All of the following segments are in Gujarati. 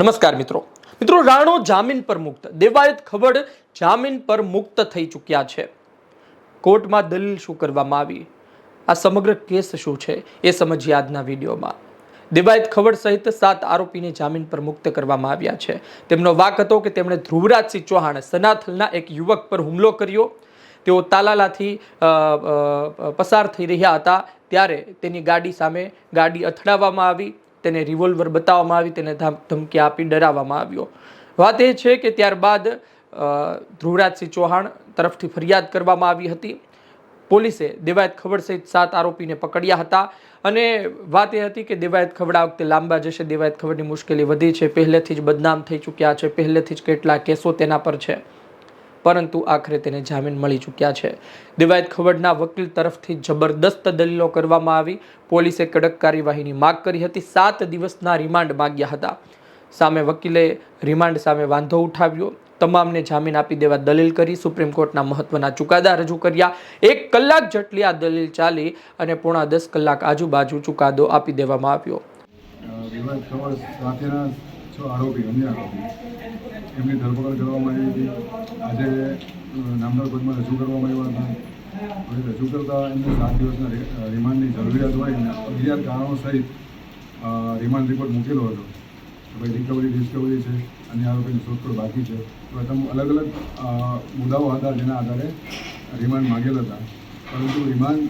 નમસ્કાર મિત્રો. મિત્રો, રાણો જામીન પર મુક્ત. દેવાયત ખબર જામીન પર મુક્ત થઈ ચૂક્યા છે. કોર્ટમાં દલીલ શું કરવામાં આવી? આ સમગ્ર કેસ શું છે એ સમજીએ આજના વિડીયોમાં. દેવાયત ખબર સહિત સાત આરોપીને જામીન પર મુક્ત કરવામાં આવ્યા છે. તેમનો વાક હતો કે તેમણે ધ્રુવરાજસિંહ ચૌહાણ સનાથલના એક યુવક પર હુમલો કર્યો. તેઓ તાલાલાથી પસાર થઈ રહ્યા હતા. ત્યારે તેની ગાડી સામે ગાડી અથડાવવામાં આવી. તેને રિવોલ્વર બતાવવામાં આવી, તેને ધમ- ધમકી આપી, ડરાવવામાં આવ્યો. વાત એ છે કે ત્યારબાદ ધ્રુવરાજસિંહ ચૌહાણ તરફથી ફરિયાદ કરવામાં આવી હતી. પોલીસે દેવાયત ખવડ સહિત સાત આરોપીને પકડ્યા હતા અને વાત એ હતી કે દેવાયત ખવડ વખતે લાંબા જશે, દેવાયત ખવડની મુશ્કેલી વધી છે, પહેલેથી જ બદનામ થઈ ચૂક્યા છે, પહેલેથી જ કેટલા કેસો તેના પર છે. પરંતુ આખરે તેને જામીન મળી ચૂક્યા છે. દિવાયત ખવડના વકીલ તરફથી જબરદસ્ત દલીલો કરવામાં આવી. પોલીસે કડક કાર્યવાહીની માગ કરી હતી. સાત દિવસના રિમાન્ડ માગ્યા હતા. સામે વકીલે રિમાન્ડ સામે વાંધો ઉઠાવ્યો. તમામને જામીન આપી દેવા દલીલ કરી સુપ્રીમ કોર્ટના મહત્વના ચુકાદા રજૂ કર્યા. એક કલાક જેટલી આ દલીલ ચાલી અને પોણા દસ કલાક આજુબાજુ ચુકાદો આપી દેવામાં આવ્યો. છ, આરોપી, અન્ય આરોપી. એમની ધરપકડ કરવામાં આવી હતી. આજે નામદાર કોર્ટમાં રજૂ કરવામાં આવ્યા હતા. હવે રજૂ કરતા એમને સાત દિવસના રિમાન્ડની જરૂરિયાત હોય અને અગિયાર કારણો સહિત રિમાન્ડ રિપોર્ટ મૂકેલો હતો. ભાઈ રિકવરી ડિસ્કવરી છે, અન્ય આરોપીની શોધખોળ બાકી છે. તો તમે અલગ અલગ મુદ્દાઓ હતા જેના આધારે રિમાન્ડ માગેલ હતા. પરંતુ રિમાન્ડ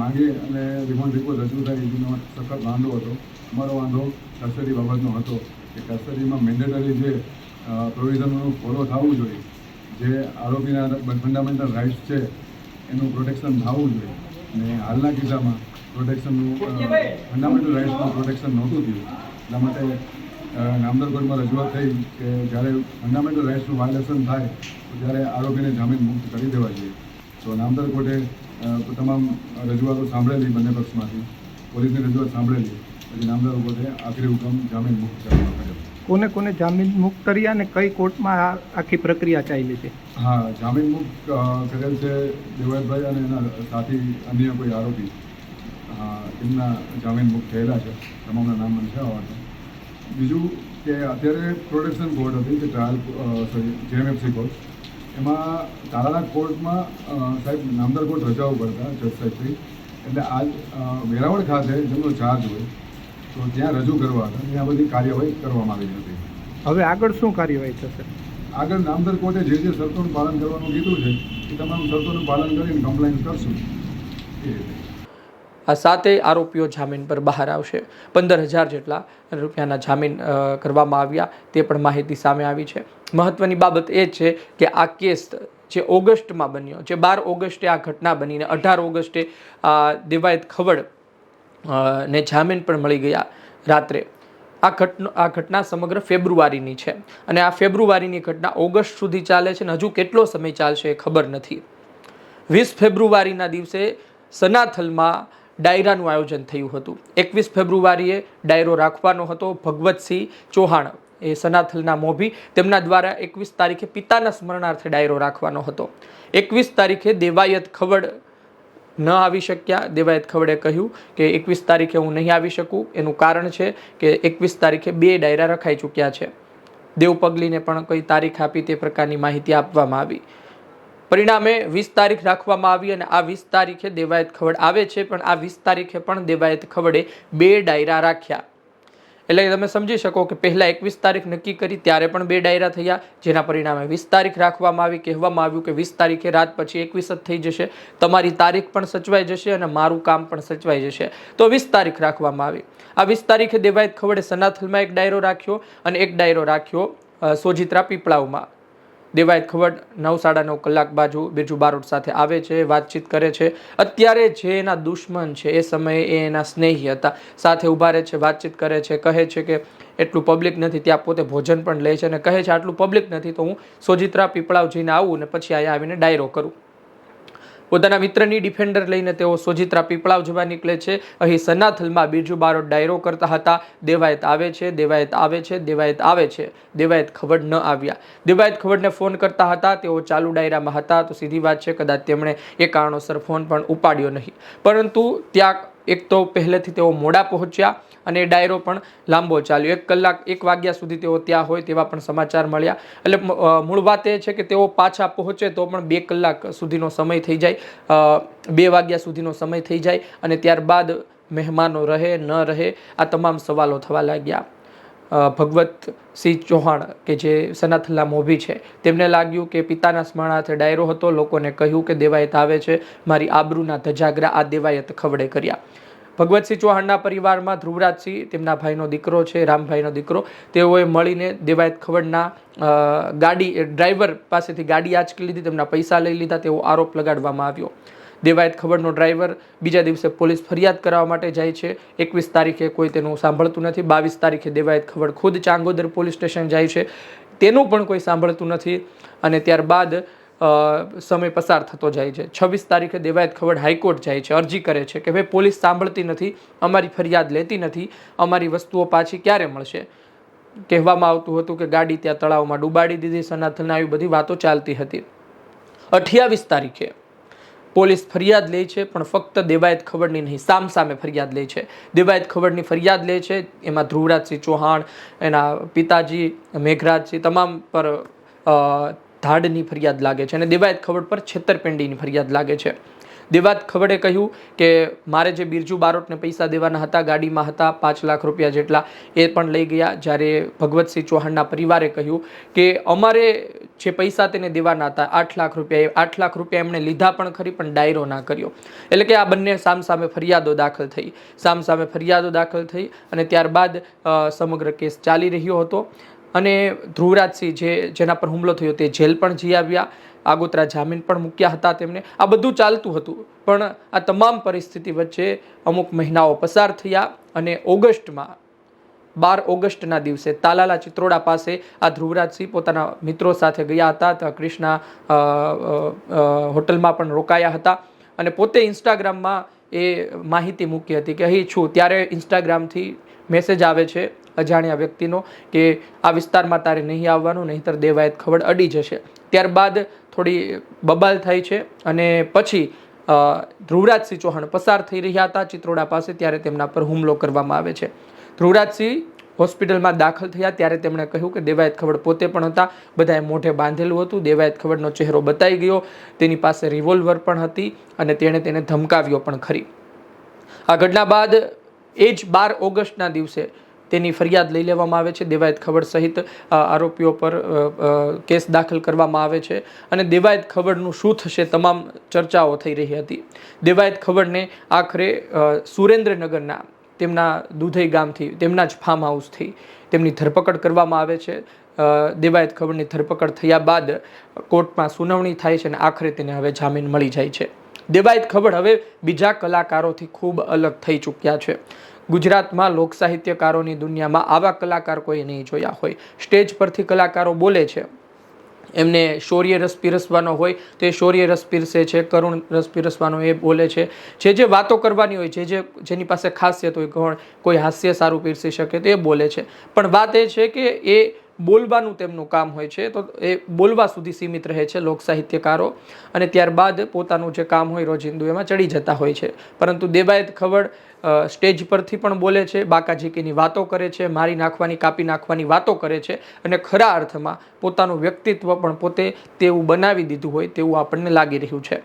માગે અને રિમાન્ડ રિપોર્ટ રજૂ થાય એનો સખત વાંધો હતો. અમારો વાંધો કસ્ટડી બાબતનો હતો. કે કસ્ટડીમાં મેન્ડેટરી જે પ્રોવિઝનનું ફોલો થવું જોઈએ, જે આરોપીના ફંડામેન્ટલ રાઇટ્સ છે, એનું પ્રોટેક્શન થવું જોઈએ. અને હાલના કિસ્સામાં પ્રોટેક્શનનું ફંડામેન્ટલ રાઇટ્સનું પ્રોટેક્શન નહોતું થયું. એટલા માટે નામદાર કોર્ટમાં રજૂઆત થઈ કે જ્યારે ફંડામેન્ટલ રાઇટ્સનું વાયોલેશન થાય, તો ત્યારે આરોપીને જામીન મુક્ત કરી દેવા જોઈએ. તો નામદાર કોર્ટે તમામ રજૂઆતો સાંભળેલી બંને પક્ષમાંથી, પોલીસની રજૂઆત સાંભળેલી. પછી નામદાર કોર્ટે આખરી હુકમ જામીન મુક્ત કરવામાં કોને કોને જામીન મુક્ત કર્યા અને કઈ કોર્ટમાં આ આખી પ્રક્રિયા ચાલી છે? હા, જામીન મુક્ત કરેલ છે દેવાભાઈ અને એના સાથી અન્ય કોઈ આરોપી. એમના જામીન મુક્ત થયેલા છે. તમામના નામ મને છે બીજું કે અત્યારે પ્રોટેક્શન કોર્ટ હતી કે ટ્રાયલ સોરી, જેએમએફસી કોર્ટ. એમાં તારાના કોર્ટમાં સાહેબ, નામદાર કોર્ટ રજાઓ કરતા જજ સાહેબશ્રી એટલે આજ વેરાવળ ખાતે જેમનો ચાર્જ હોય તો ત્યાં રજૂ કરવા હતા. ત્યાં બધી કાર્યવાહી કરવામાં આવી હતી. હવે આગળ શું કાર્યવાહી થશે? આગળ નામદર કોર્ટે જે જે શરતોનું પાલન કરવાનું કીધું છે એ તમામ શરતોનું પાલન કરીને કમ્પ્લેન કરશું. એ આ સાતેય આરોપીઓ જામીન પર બહાર આવશે. પંદર હજાર જેટલા રૂપિયાના જામીન કરવામાં આવ્યા તે પણ માહિતી સામે આવી છે. મહત્વની બાબત એ છે કે આ કેસ જે ઓગસ્ટમાં બન્યો જે બાર ઓગસ્ટે આ ઘટના બનીને અઢાર ઓગસ્ટે આ દેવાયત ખવડ ને જામીન પણ મળી ગયા રાત્રે. આ ઘટના આ ઘટના સમગ્ર ફેબ્રુઆરીની છે અને આ ફેબ્રુઆરીની ઘટના ઓગસ્ટ સુધી ચાલે છે અને હજુ કેટલો સમય ચાલશે એ ખબર નથી. વીસ ફેબ્રુઆરીના દિવસે સનાથલમાં ડાયરાનું આયોજન થયું હતું. એકવીસ ફેબ્રુઆરીએ ડાયરો રાખવાનો હતો. ભગવતસિંહ ચૌહાણ એ સનાથલના મોભી તેમના દ્વારા એકવીસ તારીખે પિતાના સ્મરણાર્થે ડાયરો રાખવાનો હતો. એકવીસ તારીખે દેવાયત ખવડ ન આવી શક્યા. દેવાયત ખવડે કહ્યું કે એકવીસ તારીખે હું નહીં આવી શકું. એનું કારણ છે કે એકવીસ તારીખે બે ડાયરા રખાઈ ચૂક્યા છે. દેવ પગલીને પણ કઈ તારીખ આપી તે પ્રકારની માહિતી આપવામાં આવી. પરિણામે વીસ તારીખ રાખવામાં આવી અને આ વીસ તારીખે દેવાયત ખવડ આવે છે, પણ આ વીસ તારીખે પણ દેવાયત ખવડે બે ડાયરા રાખ્યા. એટલે તમે સમજી શકો કે પહેલાં એકવીસ તારીખ નક્કી કરી, ત્યારે પણ બે ડાયરા થયા, જેના પરિણામે વીસ તારીખ રાખવામાં આવી, કહેવામાં આવ્યું કે વીસ તારીખે રાત પછી એકવીસ જ થઈ જશે. તમારી તારીખ પણ સચવાઈ જશે અને મારું કામ પણ સચવાઈ જશે. તો વીસ તારીખ રાખવામાં આવી. આ વીસ તારીખે દેવાયત ખવડે સનાથલમાં એક ડાયરો રાખ્યો અને એક ડાયરો રાખ્યો સોજિત્રા પીપળાવમાં દેવાયત ખવડ નવ સાડા નવ કલાક બાજુ બિરજુ બારોટ સાથે આવે છે, વાતચીત કરે છે. અત્યારે જે એના દુશ્મન છે, એ સમયે એ એના સ્નેહી હતા. સાથે ઊભા રહે છે, વાતચીત કરે છે, કહે છે કે એટલું પબ્લિક નથી, ત્યાં પોતે ભોજન પણ લે છે અને કહે છે, આટલું પબ્લિક નથી, તો હું સોજિત્રા પીપળાવ જઈને આવું ને પછી અહીંયા આવીને ડાયરો કરું. પોતાના મિત્રની ડિફેન્ડર લઈને તેઓ સોજિત્રા પીપળાવ જવા નીકળે છે. અહીં સનાથલમાં બીજું બારો ડાયરો કરતા હતા. દેવાયત આવે છે, દેવાયત આવે છે, દેવાયત આવે છે. દેવાયત ખવડ ન આવ્યા. દેવાયત ખવડને ફોન કરતા હતા. તેઓ ચાલુ ડાયરામાં હતા તો સીધી વાત છે, કદાચ તેમણે એ કારણોસર ફોન પણ ઉપાડ્યો નહીં. પરંતુ ત્યાં એક તો પહેલેથી તેઓ મોડા પહોંચ્યા અને એ ડાયરો પણ લાંબો ચાલ્યો. એક કલાક, એક વાગ્યા સુધી તેઓ ત્યાં હોય તેવા પણ સમાચાર મળ્યા. એટલે મૂળ વાત એ છે કે તેઓ પાછા પહોંચે તો પણ બે કલાક સુધીનો સમય થઈ જાય. બે વાગ્યા સુધીનો સમય થઈ જાય અને ત્યારબાદ મહેમાનો રહે, ન રહે આ તમામ સવાલો થવા લાગ્યા. ભગવતસિંહ ચૌહાણ કે જે સનાથલ્લા મોભી છે, તેમને લાગ્યું કે પિતાના સ્મરણાર્થે ડાયરો હતો. લોકોને કહ્યું કે દેવાયત આવે છે, મારી આબરૂના ધજાગરા આ દેવાયત ખવડે કર્યા. ભગવતસિંહ ચૌહાણના પરિવારમાં ધ્રુવરાજસિંહ તેમના ભાઈનો દીકરો છે, રામભાઈનો દીકરો, તેઓએ મળીને દેવાયત ખવડના ગાડી ડ્રાઈવર પાસેથી ગાડી આંચકી લીધી, તેમના પૈસા લઈ લીધા, તેવો આરોપ લગાડવામાં આવ્યો. દેવાયત ખબરનો ડ્રાઈવર બીજા દિવસે પોલીસ ફરિયાદ કરવા માટે જાય છે. એકવીસ તારીખે કોઈ તેનું સાંભળતું નથી. બાવીસ તારીખે દેવાયત ખબર ખુદ ચાંગોદર પોલીસ સ્ટેશન જાય છે. તેનું પણ કોઈ સાંભળતું નથી અને ત્યારબાદ સમય પસાર થતો જાય છે. છવ્વીસ તારીખે દેવાયત ખબર હાઈકોર્ટ જાય છે, અરજી કરે છે કે ભાઈ પોલીસ સાંભળતી નથી, અમારી ફરિયાદ લેતી નથી, અમારી વસ્તુઓ પાછી ક્યારે મળશે? કહેવામાં આવતું હતું કે ગાડી ત્યાં તળાવમાં ડૂબાડી દીધી સનાથન આવી બધી વાતો ચાલતી હતી. અઠ્યાવીસ તારીખે પોલીસ ફરિયાદ લે છે, પણ ફક્ત દેવાયત ખબરની નહીં, સામ સામે ફરિયાદ લે છે. દેવાયત ખબરની ફરિયાદ લે છે, એમાં ધ્રુવરાજસિંહ ચૌહાણ, એના પિતાજી મેઘરાજસિંહ, તમામ પર ધાડની ફરિયાદ લાગે છે અને દેવાયત ખબર પર છેતરપિંડીની ફરિયાદ લાગે છે. દેવાયત ખવડે કહ્યું કે મારે જે બિરજુ બારોટને પૈસા દેવાના હતા, ગાડીમાં હતા, પાંચ લાખ રૂપિયા જેટલા, એ પણ લઈ ગયા. જ્યારે ભગવતસિંહ ચૌહાણના પરિવારે કહ્યું કે અમારે જે પૈસા તેને દેવાના હતા, આઠ લાખ રૂપિયા, એ આઠ લાખ રૂપિયા એમણે લીધા પણ ખરી, પણ ડાયરો ના કર્યો. એટલે કે આ બંને સામસામે ફરિયાદો દાખલ થઈ. સામસામે ફરિયાદો દાખલ થઈ અને ત્યારબાદ સમગ્ર કેસ ચાલી રહ્યો હતો. અને ધ્રુવરાજસિંહ જે જેના પર હુમલો થયો તે જેલ પણ જઈ આવ્યા. આગોતરા જામીન પણ મૂક્યા હતા તેમને. આ બધું ચાલતું હતું. પણ આ તમામ પરિસ્થિતિ વચ્ચે અમુક મહિનાઓ પસાર થયા અને ઓગસ્ટમાં બાર ઓગસ્ટના દિવસે તાલાલા ચિત્રોડા પાસે આ ધ્રુવરાજસિંહ પોતાના મિત્રો સાથે ગયા હતા. ત્યાં અ, હોટલમાં પણ રોકાયા હતા. અને પોતે ઇન્સ્ટાગ્રામમાં એ માહિતી મૂકી હતી કે અહીં છું. ત્યારે ઇન્સ્ટાગ્રામથી મેસેજ આવે છે અજાણ્યા વ્યક્તિનો કે આ વિસ્તારમાં તારે નહીં આવવાનું, નહીંતર દેવાયત ખવડ અડી જશે. ત્યારબાદ થોડી બબાલ થાય છે અને પછી ધ્રુવરાજસિંહ ચૌહાણ પસાર થઈ રહ્યા હતા ચિત્રોડા પાસે ત્યારે તેમના પર હુમલો કરવામાં આવે છે. ધ્રુવરાજસિંહ હોસ્પિટલમાં દાખલ થયા ત્યારે તેમણે કહ્યું કે દેવાયત ખવડ પોતે પણ હતા, બધાએ મોઢે બાંધેલું હતું, દેવાયત ખવડનો ચહેરો બતાઈ ગયો, તેની પાસે રિવોલ્વર પણ હતી અને તેણે તેને ધમકાવ્યો પણ ખરી. આ ઘટના બાદ એ જ બાર ઓગસ્ટના દિવસે તેની ફરિયાદ લઈ લેવામાં આવે છે. દેવાયત ખબર સહિત આરોપીઓ પર કેસ દાખલ કરવામાં આવે છે અને દેવાયત ખબરનું શું થશે તમામ ચર્ચાઓ થઈ રહી હતી. દેવાયત ખબરને આખરે સુરેન્દ્રનગરના, તેમના દુધઈ ગામથી, તેમના જ ફાર્મ હાઉસથી તેમની ધરપકડ કરવામાં આવે છે. દેવાયત ખબરની ધરપકડ થયા બાદ કોર્ટમાં સુનાવણી થાય છે અને આખરે તેને હવે જામીન મળી જાય છે. દેવાયત ખબર હવે બીજા કલાકારોથી ખૂબ અલગ થઈ ચૂક્યા છે. ગુજરાતમાં લોક સાહિત્યકારોની દુનિયામાં આવા કલાકાર કોઈ નહીં જોયા હોય. સ્ટેજ પરથી કલાકારો બોલે છે. એમને શૌર્ય રસ પીરસવાનો હોય તો એ શૌર્ય રસ પીરસે છે, કરુણ રસ પીરસવાનો એ બોલે છે. જે જે વાતો કરવાની હોય, જે જે જેની પાસે ખાસિયત હોય કોણ કોઈ હાસ્ય સારું પીરસી શકે તો એ બોલે છે. પણ વાત એ છે કે એ બોલવાનું તેમનું કામ હોય છે, તો એ બોલવા સુધી સીમિત રહે છે લોક સાહિત્યકારો. અને ત્યારબાદ પોતાનું જે કામ હોય રોજિંદુ, એમાં ચડી જતા હોય છે. પરંતુ દેવાયત ખવડ સ્ટેજ પરથી પણ બોલે છે, બાકાજીકીની વાતો કરે છે, મારી નાખવાની, કાપી નાખવાની વાતો કરે છે. અને ખરા અર્થમાં પોતાનું વ્યક્તિત્વ પણ પોતે તેવું બનાવી દીધું હોય તેવું આપણને લાગી રહ્યું છે.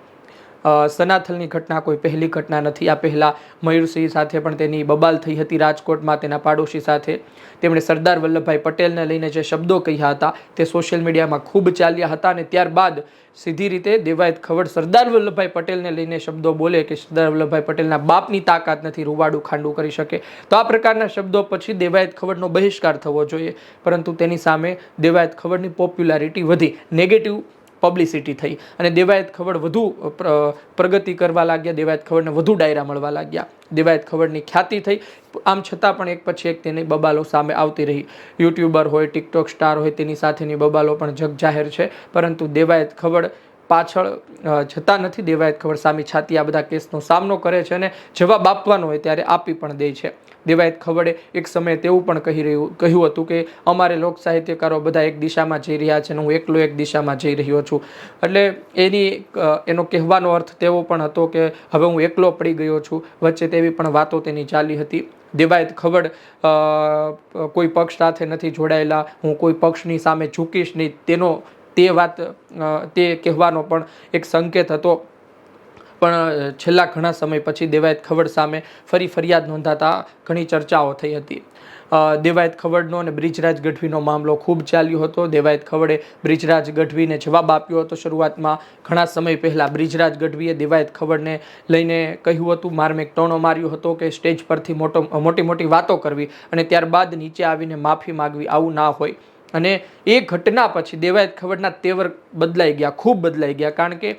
સનાથલની ઘટના કોઈ પહેલી ઘટના નથી. આ પહેલાં મયુરસિંહ સાથે પણ તેની બબાલ થઈ હતી રાજકોટમાં તેના પાડોશી સાથે. તેમણે સરદાર વલ્લભભાઈ પટેલને લઈને જે શબ્દો કહ્યા હતા, તે સોશિયલ મીડિયામાં ખૂબ ચાલ્યા હતા અને ત્યારબાદ સીધી રીતે દેવાયત ખવડ સરદાર વલ્લભભાઈ પટેલને લઈને શબ્દો બોલે કે સરદાર વલ્લભભાઈ પટેલના બાપની તાકાત નથી, રૂવાડું ખાંડું કરી શકે. તો આ પ્રકારના શબ્દો પછી દેવાયત ખવડનો બહિષ્કાર થવો જોઈએ. પરંતુ તેની સામે દેવાયત ખવડની પોપ્યુલારિટી વધી. નેગેટિવ પબ્લિસિટી થઈ. અને દેવાયત ખવડ વધુ પ્રગતિ કરવા લાગ્યા, દેવાયત ખવડને વધુ ડાયરા મળવા લાગ્યા. દેવાયત ખવડની ખ્યાતિ થઈ. આમ છતાં પણ એક પછી એક તેની બબાલો સામે આવતી રહી. યુટ્યુબર હોય, ટિકટોક સ્ટાર હોય, તેની સાથેની બબાલો પણ જગજાહેર છે. પરંતુ દેવાયત ખવડ પાછળ જતા નથી દેવાયત ખબર, સામે છાતી આ બધા કેસનો સામનો કરે છે અને જવાબ આપવાનો હોય ત્યારે આપી પણ દે છે. દેવાયત ખવડે એક સમયે તેવું પણ કહી રહ્યું, કહ્યું હતું કે અમારે લોક સાહિત્યકારો બધા એક દિશામાં જઈ રહ્યા છે અને હું એકલો એક દિશામાં જઈ રહ્યો છું. એટલે એની એનો કહેવાનો અર્થ તેવો પણ હતો કે હવે હું એકલો પડી ગયો છું. વચ્ચે તેવી પણ વાતો તેની ચાલી હતી. દેવાયત ખવડ કોઈ પક્ષ સાથે નથી જોડાયેલા, હું કોઈ પક્ષની સામે ઝૂકીશ નહીં. તેનો તે વાત તે કહેવાનો પણ એક સંકેત હતો. પણ છેલ્લા ઘણા સમય પછી દેવાયત ખવડ સામે ફરી ફરિયાદ નોંધાતા ઘણી ચર્ચાઓ થઈ હતી. દેવાયત ખવડનો અને બ્રિજરાજ ગઢવીનો મામલો ખૂબ ચાલ્યો હતો. દેવાયત ખવડે બ્રિજરાજ ગઢવીને જવાબ આપ્યો હતો શરૂઆતમાં. ઘણા સમય પહેલાં બ્રિજરાજ ગઢવીએ દેવાયત ખવડને લઈને કહ્યું હતું માર એક ટોણો માર્યો હતો કે સ્ટેજ પરથી મોટો, મોટી મોટી વાતો કરવી અને ત્યારબાદ નીચે આવીને માફી માગવી આવું ના હોય. અને એ ઘટના પછી દેવાયત ખવડના તેવર બદલાઈ ગયા ખૂબ બદલાઈ ગયા. કારણ કે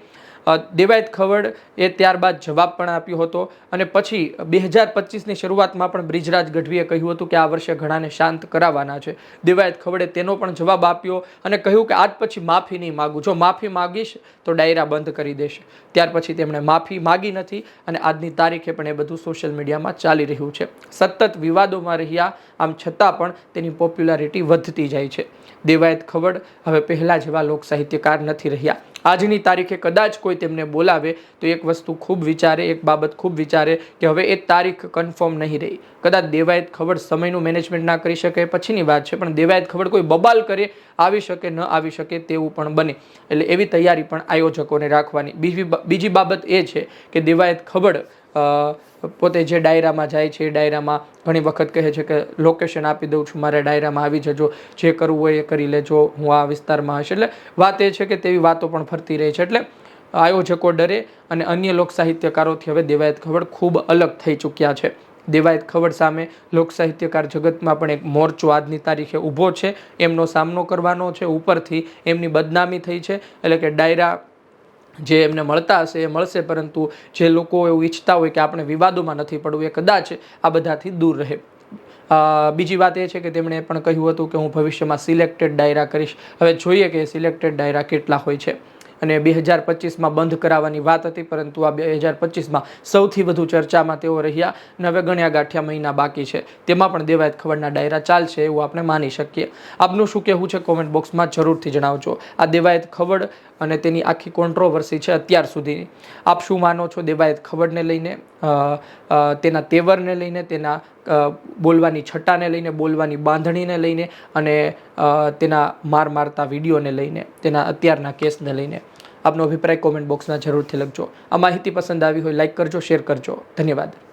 દેવાયત ખવડ એ ત્યારબાદ જવાબ પણ આપ્યો હતો અને પછી બે હજાર પચીસની શરૂઆતમાં પણ બ્રિજરાજ ગઢવીએ કહ્યું હતું કે આ વર્ષે ઘણાને શાંત કરાવવાના છે. દેવાયત ખવડે તેનો પણ જવાબ આપ્યો અને કહ્યું કે આજ પછી માફી નહીં માગું. જો માફી માગીશ તો ડાયરા બંધ કરી દેશે. ત્યાર પછી તેમણે માફી માગી નથી અને આજની તારીખે પણ એ બધું સોશિયલ મીડિયામાં ચાલી રહ્યું છે. સતત વિવાદોમાં રહ્યા, આમ છતાં પણ તેની પોપ્યુલારિટી વધતી જાય છે. દેવાયત ખવડ હવે પહેલાં જેવા લોક સાહિત્યકાર નથી રહ્યા. આજની તારીખે કદાચ કોઈ તેમને બોલાવે તો એક વસ્તુ ખૂબ વિચારે, એક બાબત ખૂબ વિચારે કે હવે એ તારીખ કન્ફર્મ નહીં રહી. કદાચ દેવાયત ખબર સમયનું મેનેજમેન્ટ ના કરી શકે, પછીની વાત છે, પણ દેવાયત ખબર કોઈ બબાલ કરે, આવી શકે, ન આવી શકે તેવું પણ બને. એટલે એવી તૈયારી પણ આયોજકોને રાખવાની. બીજી બીજી બાબત એ છે કે દેવાયત ખબર પોતે જે ડાયરામાં જાય છે એ ડાયરામાં ઘણી વખત કહે છે કે લોકેશન આપી દઉં છું, મારે ડાયરામાં આવી જજો, જે કરવું હોય એ કરી લેજો, હું આ વિસ્તારમાં હશે એટલે વાત એ છે કે તેવી વાતો પણ ફરતી રહી છે. એટલે આયોજકો ડરે અને અન્ય લોકસાહિત્યકારોથી હવે દેવાયત ખબર ખૂબ અલગ થઈ ચૂક્યા છે. દેવાયત ખબર સામે લોકસાહિત્યકાર જગતમાં પણ એક મોરચો આજની તારીખે ઊભો છે. એમનો સામનો કરવાનો છે, ઉપરથી એમની બદનામી થઈ છે. એટલે કે ડાયરા જે એમને મળતા હશે એ મળશે, પરંતુ જે લોકો એવું ઈચ્છતા હોય કે આપણે વિવાદોમાં નથી પડવું, એ કદાચ આ બધાથી દૂર રહે. બીજી વાત એ છે કે તેમણે પણ કહ્યું હતું કે હું ભવિષ્યમાં સિલેક્ટેડ ડાયરા કરીશ. હવે જોઈએ કે સિલેક્ટેડ ડાયરા કેટલા હોય છે. અને બે હજાર પચીસમાં બંધ કરાવવાની વાત હતી, પરંતુ આ બે હજાર પચીસમાં સૌથી વધુ ચર્ચામાં તેઓ રહ્યા અને હવે ગણ્યા ગાંઠ્યા મહિના બાકી છે. તેમાં પણ દેવાયત ખબરના ડાયરા ચાલશે એવું આપણે માની શકીએ. આપનું શું કહેવું છે કોમેન્ટ બોક્સમાં જરૂરથી જણાવજો. આ દેવાયત ખવડ અને તેની આખી કોન્ટ્રોવર્સી છે અત્યાર સુધીની. આપ શું માનો છો દેવાયત ખબરને લઈને? તેના તેવરને લઈને, તેના બોલવાની છટાને લઈને, બોલવાની બાંધણીને લઈને અને તેના માર મારતા વિડીયોને લઈને, તેના અત્યારના કેસને લઈને. આપનો અભિપ્રાય કોમેન્ટ બોક્સમાં જરૂરથી લખજો. આ માહિતી પસંદ આવી હોય લાઈક કરજો શેર કરજો. ધન્યવાદ.